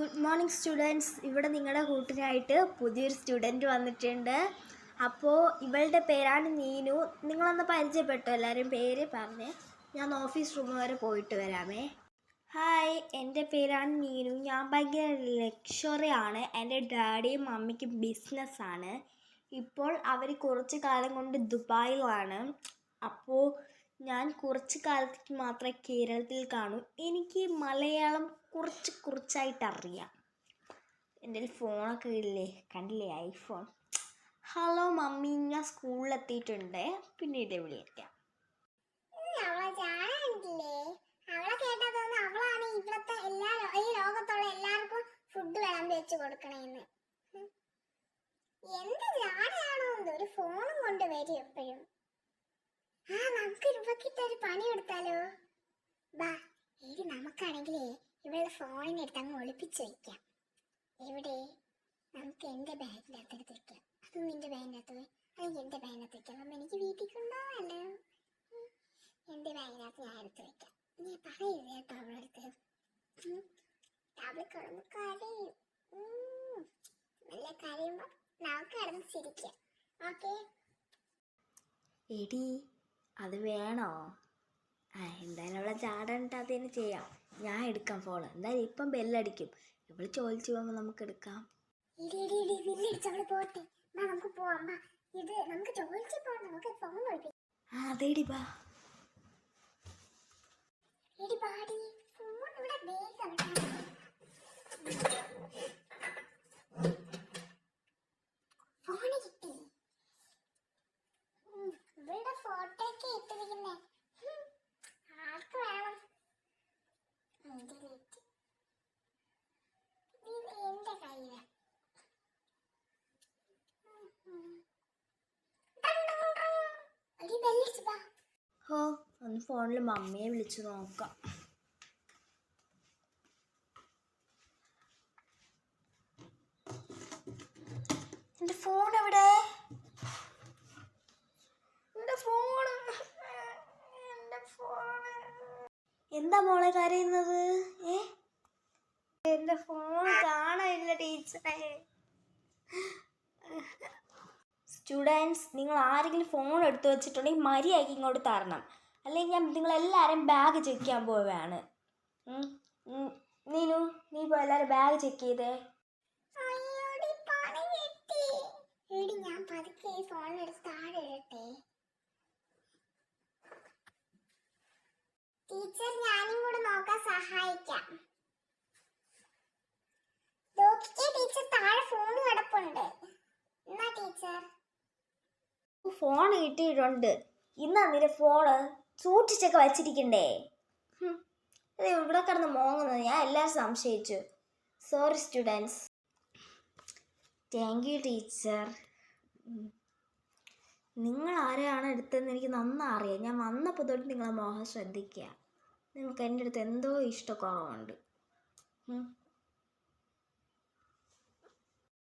Good morning students ഇവിടെ നിങ്ങളുടെ കൂട്ടിനായിട്ട് പുതിയൊരു സ്റ്റുഡന്റ് വന്നിട്ടുണ്ട്. അപ്പോൾ ഇവളുടെ പേരാണ് നീനു. നിങ്ങളൊന്ന് പരിചയപ്പെട്ടു എല്ലാവരും പേര് പറഞ്ഞ്. ഞാൻ ഓഫീസ് റൂം വരെ പോയിട്ട് വരാമേ. ഹായ് എന്റെ പേരാണ് നീനു. ഞാൻ ഭയങ്കര ലക്ഷറിയാണ് എന്റെ ഡാഡിയും മമ്മിക്കും ബിസിനസ്സാണ് ഇപ്പോൾ അവർ കുറച്ച് കാലം കൊണ്ട് ദുബായിലാണ്. അപ്പോൾ ഞാൻ കുറച്ച് കാലത്തേക്ക് മാത്രമേ കേരളത്തിൽ കാണൂ. എനിക്ക് മലയാളം കുറച്ച് കുറച്ചായിട്ട് അറിയാം. എന്റെ ഫോണൊക്കെ ഇല്ലേ? കണ്ടില്ലേ? ഐഫോൺ ഹലോ മമ്മി ഞാൻ സ്കൂളിലെത്തിയിട്ടുണ്ട് പിന്നീട് വിളിക്കാം. ഈ ലോകത്തുള്ള എല്ലാവർക്കും ഫുഡ് വിളമ്പി വെച്ച് കൊടുക്കണേന്ന്. എന്ത് ജാടയാണോ ഒരു ഫോണും കൊണ്ട് വരും എപ്പോഴും. നമുക്ക് ഇവക്കിട്ട് ഒരു പണി കൊടുത്താലോ? ബാ എടി നമുക്കാണെങ്കിലേ ഇവളുടെ ഫോണിനെടുത്ത് അങ്ങ് ഒളിപ്പിച്ച് വെക്കാം. എവിടെ? നമുക്ക് എന്റെ ബാഗിനകത്ത് എടുത്ത് വെക്കാം. അതും നിന്റെ ബാഗിനകത്ത് പോയി. അല്ലെങ്കിൽ എന്റെ ബാഗിനകത്ത് വെക്കാം. അപ്പം എനിക്ക് വീട്ടിൽ കൊണ്ടുപോകാമല്ലോ എന്റെ ബാഗിനകത്ത് ഞാൻ എടുത്ത് വെക്കാം. നീ പറയരുത് കേട്ടോ അവളടുത്ത്. അവൾ കിടന്ന് കരയും. നല്ല കരയുമ്പോ നമുക്ക് കിടന്ന് ചിരിക്കാം. ഓക്കെ? എടി അത് വേണോ? ആ എന്തായാലും അവളെ ചാടണ്ട അതിന് ചെയ്യാം. ഞാൻ എടുക്കാം ഫോൺ എന്തായാലും ഇപ്പം ബെല്ലടിക്കും ഇവൾ ചോദിച്ചു പോകുമ്പോൾ നമുക്ക് എടുക്കാം. പോട്ടെ. നമുക്ക് പോവാം. ഇത് നമുക്ക് ചോദിച്ചു നമുക്ക് ഫോൺ അതേടി ബാ എടി പാടി ഫോൺ ഇവിടെ വേഗം ഫോണ് കിട്ടി ഉം, ഒക്കെ ഇട്ടിരിക്കുന്നേ. ആർക്ക് വേണം. ഇത് എന്റെ കയ്യിൽ. ഓ ഒന്ന് ഫോണിൽ മമ്മിയെ വിളിച്ചു നോക്കാം. എന്റെ ഫോൺ എവിടെ എന്റെ ഫോൺ എന്റെ ഫോൺ എന്താ മോളെ കരയുന്നത്? ഏ? എന്റെ ഫോൺ കാണാനില്ല ടീച്ചറെ. സ്റ്റുഡൻസ് നിങ്ങൾ ആരെങ്കിലും ഫോൺ എടുത്തു വെച്ചിട്ടുണ്ടെങ്കിൽ മര്യാദയ്ക്ക് ഇങ്ങോട്ട് തരണം. അല്ലെങ്കിൽ ഞാൻ നിങ്ങളെല്ലാവരും ബാഗ് ചെക്ക് ചെയ്യാൻ പോവുകയാണ്. നീനു നീ ഇപ്പോൾ എല്ലാവരും ബാഗ് ചെക്ക് ചെയ്തേ. ഞാൻ പതുക്കെ ഫോൺ എടുത്ത് താഴെ ഇടട്ടെ. സഹായിക്കാം. നോക്കിക്കേ ടീച്ചർ താഴെ ഫോൺ കിടപ്പുണ്ട്. എന്നാ ടീച്ചർ? ഫോൺ കിട്ടിയിട്ടുണ്ട്. ഇന്നാ നിന്റെ ഫോണ് സൂക്ഷിച്ചൊക്കെ വച്ചിരിക്കണ്ടേ. ഇത് ഇവിടെ കിടന്ന് മോങ്ങുന്നത്. ഞാൻ എല്ലാവരും സംശയിച്ചു. Sorry students thank you teacher നിങ്ങൾ ആരെയാണ് എടുത്തതെന്ന് എനിക്ക് നന്നാ അറിയാം. ഞാൻ വന്നപ്പോൾ തൊട്ട് നിങ്ങളെ മോഹം ശ്രദ്ധിക്കുക. നിങ്ങൾക്ക് എന്റെ അടുത്ത് എന്തോ ഇഷ്ടക്കുറവുണ്ട്.